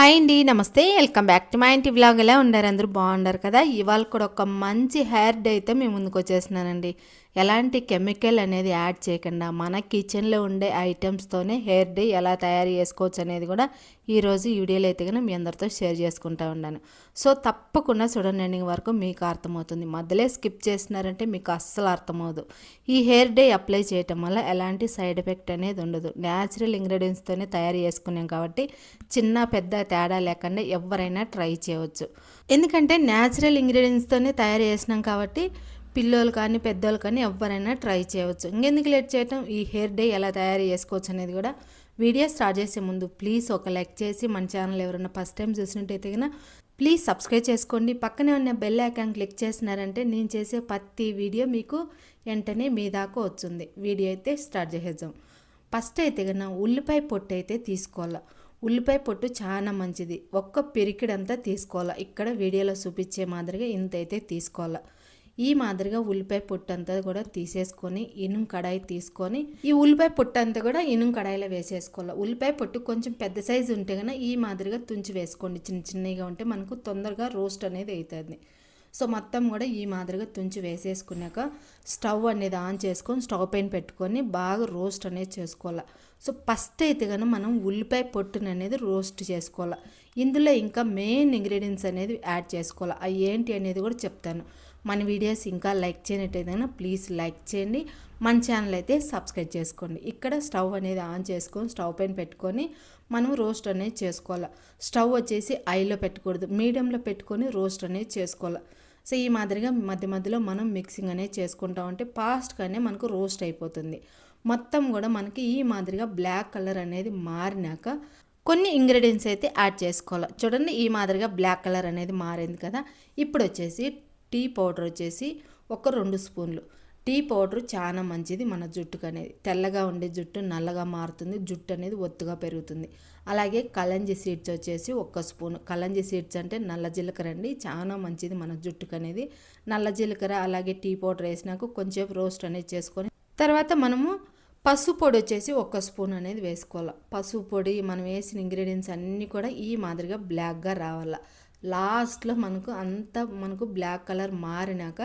Hi అండి నమస్తే. Welcome back to మా ఇంటి వ్లాగ్. ఎలా ఉన్నారు? అందరూ బాగున్నారు కదా? ఇవాళ కూడా ఒక మంచి హెయిర్ డే అయితే మేము ముందుకు వచ్చేసినానండి ఎలాంటి కెమికల్ అనేది యాడ్ చేయకుండా మన కిచెన్లో ఉండే ఐటమ్స్తోనే హెయిర్ డే ఎలా తయారు చేసుకోవచ్చు అనేది కూడా ఈరోజు వీడియోలో అయితే కనుక మీ అందరితో షేర్ చేసుకుంటా ఉన్నాను. సో తప్పకుండా చూడండి ఎండింగ్ వరకు మీకు అర్థమవుతుంది. మధ్యలో స్కిప్ చేసినారంటే మీకు అస్సలు అర్థమవుదు. ఈ హెయిర్ డే అప్లై చేయటం వల్ల ఎలాంటి సైడ్ ఎఫెక్ట్ అనేది ఉండదు. న్యాచురల్ ఇంగ్రీడియంట్స్తోనే తయారు చేసుకున్నాం కాబట్టి చిన్న పెద్ద తేడా లేకుండా ఎవరైనా ట్రై చేయవచ్చు. ఎందుకంటే న్యాచురల్ ఇంగ్రీడియంట్స్తోనే తయారు చేసినాం కాబట్టి పిల్లోలు కానీ పెద్దోళ్ళు కానీ ఎవరైనా ట్రై చేయవచ్చు. ఇంకెందుకు లేట్ చేయటం? ఈ హెయిర్ డే ఎలా తయారు చేసుకోవచ్చు అనేది కూడా వీడియో స్టార్ట్ చేసే ముందు ప్లీజ్ ఒక లైక్ చేసి మన ఛానల్ ఎవరైనా ఫస్ట్ టైం చూసినట్టయితే కనుక ప్లీజ్ సబ్స్క్రైబ్ చేసుకోండి. పక్కనే ఉన్న బెల్ ఐకాన్ క్లిక్ చేసినారంటే నేను చేసే ప్రతి వీడియో మీకు వెంటనే మీ దాకా వచ్చింది వీడియో అయితే స్టార్ట్ చేసేద్దాం. ఫస్ట్ అయితే కన్నా ఉల్లిపాయ పొట్టు అయితే తీసుకోవాలి. ఉల్లిపాయ పొట్టు చాలా మంచిది. ఒక్క పిరికిడంతా తీసుకోవాలి. ఇక్కడ వీడియోలో చూపించే మాదిరిగా ఇంత అయితే తీసుకోవాలి. ఈ మాదిరిగా ఉల్లిపాయ పొట్టు అంతా కూడా తీసేసుకొని ఇనుం కడాయి తీసుకొని ఈ ఉల్లిపాయ పొట్టు అంతా కూడా ఇనుం కడాయిలో వేసేసుకోవాలి. ఉల్లిపాయ పొట్టు కొంచెం పెద్ద సైజు ఉంటే కనుక ఈ మాదిరిగా తుంచి వేసుకోండి. చిన్న చిన్నగా ఉంటే మనకు తొందరగా రోస్ట్ అనేది అవుతుంది సో మొత్తం కూడా ఈ మాదిరిగా తుంచి వేసేసుకున్నాక స్టవ్ అనేది ఆన్ చేసుకొని స్టవ్ పైన పెట్టుకొని బాగా రోస్ట్ అనేది చేసుకోవాలి. సో ఫస్ట్ అయితే కనుక మనం ఉల్లిపాయ పొట్టును అనేది రోస్ట్ చేసుకోవాలి. ఇందులో ఇంకా మెయిన్ ఇంగ్రీడియంట్స్ అనేది యాడ్ చేసుకోవాలి. అవి ఏంటి అనేది కూడా చెప్తాను. మన వీడియోస్ ఇంకా లైక్ చేయనట్టయితే ప్లీజ్ లైక్ చేయండి. మన ఛానల్ అయితే సబ్స్క్రైబ్ చేసుకోండి. ఇక్కడ స్టవ్ అనేది ఆన్ చేసుకొని స్టవ్ పైన పెట్టుకొని మనం రోస్ట్ అనేది చేసుకోవాలి. స్టవ్ వచ్చేసి ఐలో పెట్టకూడదు. మీడియంలో పెట్టుకొని రోస్ట్ అనేది చేసుకోవాలి. సో ఈ మాదిరిగా మధ్య మధ్యలో మనం మిక్సింగ్ అనేది చేసుకుంటా ఉంటే ఫాస్ట్గానే మనకు రోస్ట్ అయిపోతుంది. మొత్తం కూడా మనకి ఈ మాదిరిగా బ్లాక్ కలర్ అనేది మారినాక కొన్ని ఇంగ్రీడియంట్స్ అయితే యాడ్ చేసుకోవాలి. చూడండి ఈ మాదిరిగా బ్లాక్ కలర్ అనేది మారింది కదా. ఇప్పుడు వచ్చేసి టీ పౌడర్ వచ్చేసి ఒక రెండు స్పూన్లు. టీ పౌడర్ చాలా మంచిది మన జుట్టుకు అనేది. తెల్లగా ఉండే జుట్టు నల్లగా మారుతుంది జుట్టు అనేది ఒత్తుగా పెరుగుతుంది. అలాగే కలంజి సీడ్స్ వచ్చేసి ఒక్క స్పూన్. కలంజి సీడ్స్ అంటే నల్ల జీలకర్ర అండి. చాలా మంచిది మన జుట్టుకు అనేది. నల్ల జీలకర్ర అలాగే టీ పౌడర్ వేసినాక కొంచెం రోస్ట్ అనేది చేసుకొని తర్వాత మనము పసుపు పొడి వచ్చేసి ఒక స్పూన్ అనేది వేసుకోవాలి. పసుపు పొడి మనం వేసిన ఇంగ్రీడియంట్స్ అన్నీ కూడా ఈ మాదిరిగా బ్లాక్గా రావాలి. లాస్ట్లో మనకు అంత మనకు బ్లాక్ కలర్ మారినాక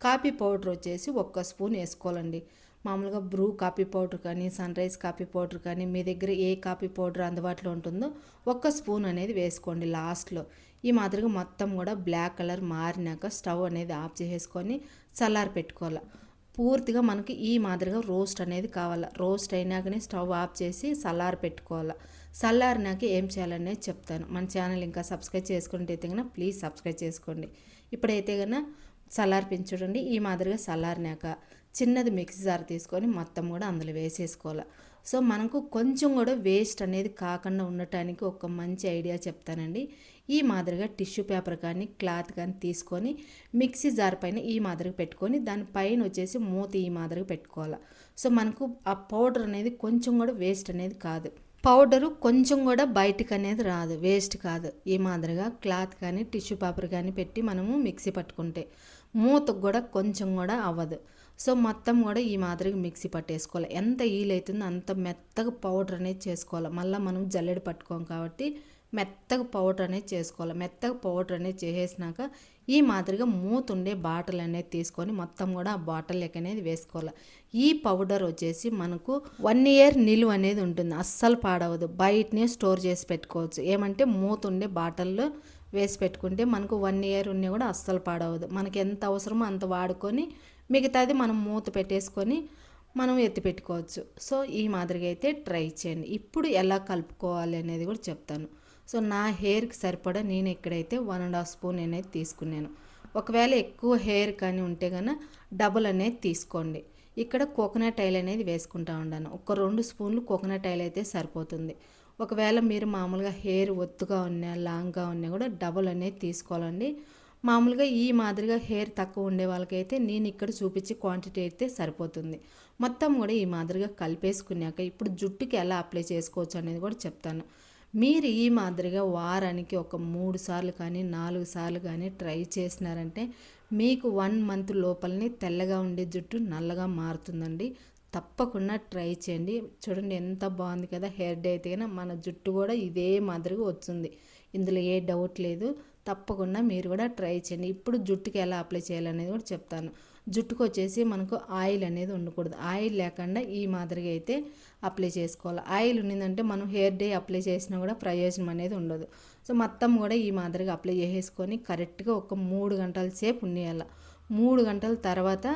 కాఫీ పౌడర్ వచ్చేసి ఒక్క స్పూన్ వేసుకోవాలండి. మామూలుగా బ్రూ కాఫీ పౌడర్ కానీ సన్ రైజ్ కాఫీ పౌడర్ కానీ మీ దగ్గర ఏ కాఫీ పౌడర్ అందుబాటులో ఉంటుందో ఒక్క స్పూన్ అనేది వేసుకోండి లాస్ట్లో. ఈ మాదిరిగా మొత్తం కూడా బ్లాక్ కలర్ మారినాక స్టవ్ అనేది ఆఫ్ చేసేసుకొని చల్లారి పెట్టుకోవాలి పూర్తిగా మనకి ఈ మాదిరిగా రోస్ట్ అనేది కావాలి. రోస్ట్ అయినాకనే స్టవ్ ఆఫ్ చేసి చల్లారి పెట్టుకోవాలి. చల్లారినాక ఏం చేయాలనేది చెప్తాను. మన ఛానల్ ఇంకా సబ్స్క్రైబ్ చేసుకుంటే అయితే కనుక ప్లీజ్ సబ్స్క్రైబ్ చేసుకోండి. ఇప్పుడైతే కనుక చల్లారిపించడండి ఈ మాదిరిగా చల్లారినాక చిన్నది మిక్సీ జార్ తీసుకొని మొత్తం కూడా అందులో వేసేసుకోవాలి. సో మనకు కొంచెం కూడా వేస్ట్ అనేది కాకుండా ఉండటానికి ఒక మంచి ఐడియా చెప్తానండి. ఈ మాదిరిగా టిష్యూ పేపర్ కానీ క్లాత్ కానీ తీసుకొని మిక్సీ జార్ పైన ఈ మాదిరిగా పెట్టుకొని దాని పైన వచ్చేసి మూత ఈ మాదిరిగా పెట్టుకోవాలి. సో మనకు ఆ పౌడర్ అనేది కొంచెం కూడా వేస్ట్ అనేది కాదు. పౌడరు కొంచెం కూడా బయటకు అనేది రాదు వేస్ట్ కాదు. ఈ మాదిరిగా క్లాత్ కానీ టిష్యూ పేపర్ కానీ పెట్టి మనము మిక్సీ పట్టుకుంటే మూతకు కూడా కొంచెం కూడా అవ్వదు. సో మొత్తం కూడా ఈ మాదిరిగా మిక్సీ పట్టేసుకోవాలి. ఎంత ఈల్ అవుతుందో అంత మెత్తగా పౌడర్ అనేది చేసుకోవాలి. మళ్ళీ మనం జల్లెడ పట్టుకోం కాబట్టి మెత్తగా పౌడర్ అనేది చేసుకోవాలి. మెత్తగా పౌడర్ అనేది చేసేసినాక ఈ మాదిరిగా మూత ఉండే బాటిల్ అనేది తీసుకొని మొత్తం కూడా ఆ బాటిల్ లెక్క అనేది వేసుకోవాలి. ఈ పౌడర్ వచ్చేసి మనకు వన్ ఇయర్ నిలువ అనేది ఉంటుంది. అస్సలు పాడవదు. బయటనే స్టోర్ చేసి పెట్టుకోవచ్చు. ఏమంటే మూత ఉండే బాటిల్లో వేసి పెట్టుకుంటే మనకు వన్ ఇయర్ ఉన్నా కూడా అస్సలు పాడవదు. మనకి ఎంత అవసరమో అంత వాడుకొని మిగతాది మనం మూత పెట్టేసుకొని మనం ఎత్తి పెట్టుకోవచ్చు. సో ఈ మాదిరిగా అయితే ట్రై చేయండి. ఇప్పుడు ఎలా కలుపుకోవాలి అనేది కూడా చెప్తాను. సో నా హెయిర్కి సరిపడా నేను ఇక్కడైతే వన్ అండ్ హాఫ్ స్పూన్ అనేది తీసుకున్నాను. ఒకవేళ ఎక్కువ హెయిర్ కానీ ఉంటే కనుక డబుల్ అనేది తీసుకోండి. ఇక్కడ కోకోనట్ ఆయిల్ అనేది వేసుకుంటా ఉన్నాను ఒక రెండు స్పూన్లు కోకోనట్ ఆయిల్ అయితే సరిపోతుంది. ఒకవేళ మీరు మామూలుగా హెయిర్ ఒత్తుగా ఉన్నా లాంగ్గా ఉన్నా కూడా డబుల్ అనేది తీసుకోవాలండి. మామూలుగా ఈ మాదిరిగా హెయిర్ తక్కువ ఉండే వాళ్ళకైతే నేను ఇక్కడ చూపించి క్వాంటిటీ అయితే సరిపోతుంది. మొత్తం కూడా ఈ మాదిరిగా కలిపేసుకున్నాక ఇప్పుడు జుట్టుకి ఎలా అప్లై చేసుకోవచ్చు అనేది కూడా చెప్తాను. మీరు ఈ మాదిరిగా వారానికి ఒక మూడు సార్లు కానీ నాలుగు సార్లు కానీ ట్రై చేసినారంటే మీకు వన్ మంత్ లోపలనే తెల్లగా ఉండే జుట్టు నల్లగా మారుతుందండి. తప్పకుండా ట్రై చేయండి. చూడండి ఎంత బాగుంది కదా హెయిర్ డే అయితే మన జుట్టు కూడా ఇదే మాదిరిగా వచ్చింది. ఇందులో ఏ డౌట్ లేదు. తప్పకుండా మీరు కూడా ట్రై చేయండి. ఇప్పుడు జుట్టుకి ఎలా అప్లై చేయాలనేది కూడా చెప్తాను. జుట్టుకు వచ్చేసి మనకు ఆయిల్ అనేది ఉండకూడదు. ఆయిల్ లేకుండా ఈ మాదిరిగా అయితే అప్లై చేసుకోవాలి. ఆయిల్ ఉన్నిందంటే మనం హెయిర్ డే అప్లై చేసినా కూడా ప్రయోజనం అనేది ఉండదు. సో మొత్తం కూడా ఈ మాదిరిగా అప్లై చేసేసుకొని కరెక్ట్గా ఒక మూడు గంటల సేపు ఉండేయాలి మూడు గంటల తర్వాత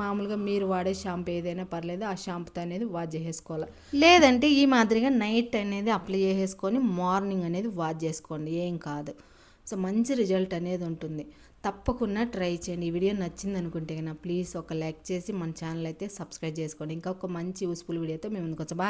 మామూలుగా మీరు వాడే షాంపూ ఏదైనా పర్లేదు ఆ షాంపూతో అనేది వాష్ చేసేసుకోవాలి. లేదంటే ఈ మాదిరిగా నైట్ అనేది అప్లై చేసేసుకొని మార్నింగ్ అనేది వాష్ చేసుకోండి. ఏం కాదు. సో మంచి రిజల్ట్ అనేది ఉంటుంది. తప్పకుండా ట్రై చేయండి. ఈ వీడియో నచ్చింది అనుకుంటే కన్నా ప్లీజ్ ఒక లైక్ చేసి మన ఛానల్ అయితే సబ్స్క్రైబ్ చేసుకోండి. ఇంకా ఒక మంచి యూస్ఫుల్ వీడియోతో మేము ముందుకొచ్చా బాయ్.